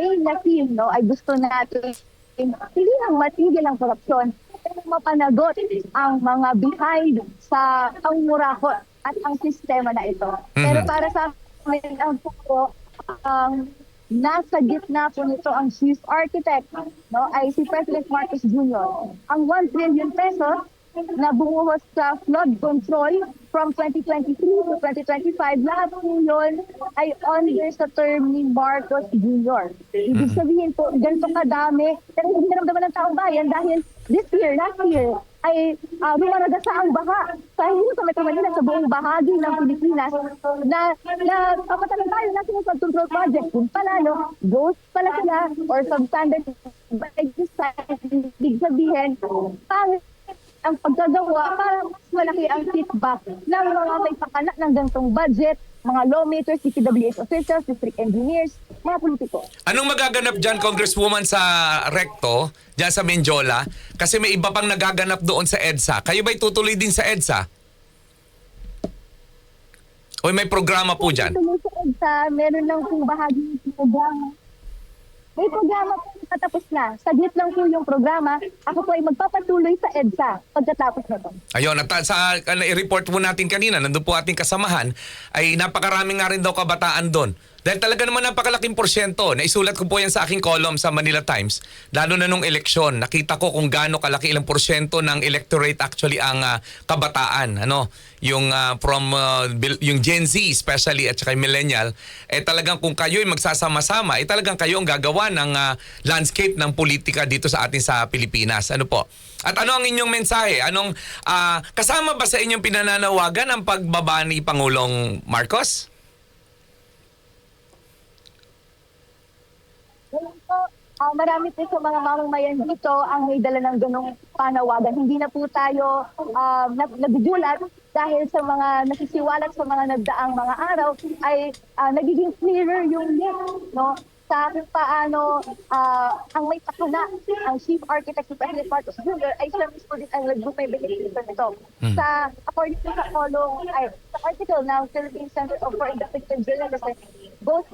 main na team no, ay gusto natin hindi lang matigil ang korupsyon, pero mapanagot ang mga behind sa pangmurakot at ang sistema na ito. Pero Mhm. para sa amin, ang po, ang nasa gitna po nito ang chief architect no, ay si President Marcos Jr. Ang 1 trillion pesos na bumuhos sa flood control from 2023 to 2025, lahat po yun ay under sa term ni Marcos Jr. Ibig sabihin po, ganito kadami, pero hindi naramdaman ng taong bayan dahil this year, last year, ay uh, rumaragasa ang baha. Sa hindi sa Metro Manila sa buong bahagi ng Pilipinas na na papatalan tayo ng flood control project. Kung pala no ghost pala sila or substandard by design ibig sabihin pangit ang pagkagawa para mas malaki ang feedback ng mga may pakana ng gantong budget, mga lawmakers, DPWH officials, district engineers, mga politiko. Anong magaganap dyan, Congresswoman, sa Recto, dyan sa Menjola? Kasi may iba pang nagaganap doon sa EDSA. Kayo ba'y tutuloy din sa EDSA? O may programa po dyan? Sa meron lang kung bahagi ng programa. May programa po katapos na. Saglit lang po yung programa. Ako po ay magpapatuloy sa EDSA pagkatapos na to. Ayun, at sa ano, i-report po natin kanina, nandun po ating kasamahan, ay napakarami nga rin daw kabataan doon. Dahil talaga naman napakalaking porsyento. Naisulat ko po yan sa aking column sa Manila Times. Lalo na nung eleksyon, nakita ko kung gaano kalaki ilang porsyento ng electorate actually ang ah, kabataan. Ano? Yung ah, from bil- yung Gen Z especially at saka millennial, eh talagang kung kayo ay magsasama-sama, eh talagang kayo ang gagawa ng ah, landscape ng politika dito sa atin sa Pilipinas. Ano po? At ano ang inyong mensahe? Anong ah, kasama ba sa inyong pinananawagan ang pagbaba ni Pangulong Marcos? Ah, marami po sa mga mamamayan dito ang may dala ng ganong panawagan. Hindi na po tayo nag- nagugulat dahil sa mga nasisiwalat sa mga nagdaang mga araw ay ah, nagiging clearer yung link no sa paano ah, ang may pakuna ang chief architect si President Marcos Jr. ay siya mismo din ang nagbukay beneficio nito. Sa according to sa kolong ay sa article ng Philippine Center of Foreign Effective Journalism, both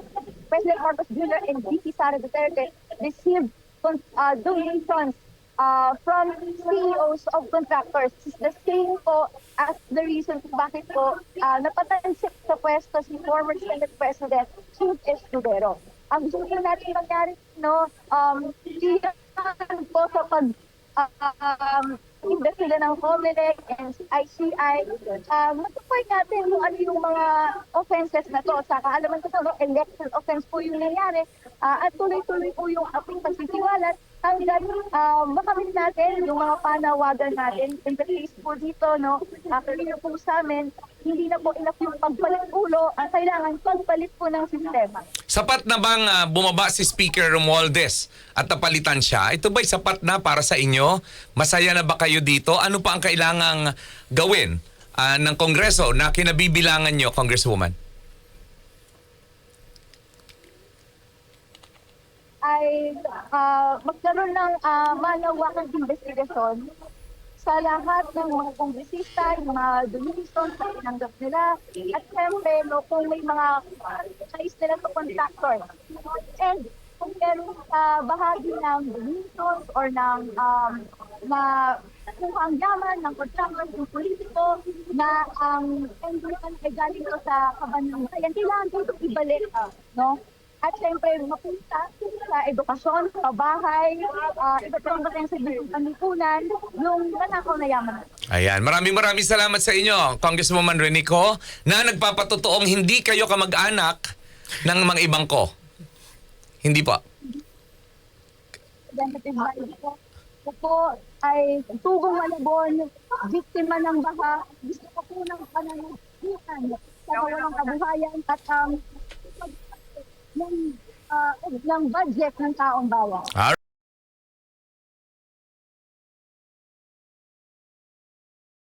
President Marcos Jr. and VP Sara Duterte received uh, donations uh, from CEOs of contractors. The same po as the reason kung bakit po uh, napatansik sa pwesto si former Senate President Chief Escudero. Ang gusto natin mangyari, no, um, iyan po sa pag uh, um, invest sila ng COMELEC and ICI, uh, mag-support natin kung ano yung mga offenses na to. Sa kaalaman ko no, election offense po yung nangyari. Uh, at tuloy-tuloy po yung ating pagsisiwalat hanggang uh, makamit natin yung mga panawagan natin. In the case dito, no, after uh, po sa amin, hindi na po enough yung pagpalit ulo, ang kailangan pagpalit po ng sistema. Sapat na bang ah, bumaba si Speaker Romualdez at napalitan siya? Ito ba'y sapat na para sa inyo? Masaya na ba kayo dito? Ano pa ang kailangang gawin ah, ng Kongreso na kinabibilangan nyo, Congresswoman? Ay ah, magkaroon ng uh, malawakang investigasyon sa lahat ng mga kongresista, yung mga donations na tinanggap nila, at siyempre, no, kung may mga kais nila sa contractor. And kung meron sa bahagi ng donations or ng um, na kung ang yaman ng contractor, ng politiko, na ang endorsement ay galing sa kabanang bayan, kailangan ito ibalik, no? At syempre, mapunta sa edukasyon, sa bahay, uh, iba't ibang sa panipunan, yung nanakaw na yaman. Ayan, maraming maraming salamat sa inyo, Congresswoman Renico, na nagpapatotoong hindi kayo kamag-anak ng mga ibang ko. Hindi po. Ako po ay tugong malabon, biktima ng baha, gusto ko po ng pananagutan sa kawalang kabuhayan at um, ng, uh, ng budget ng taong bayan.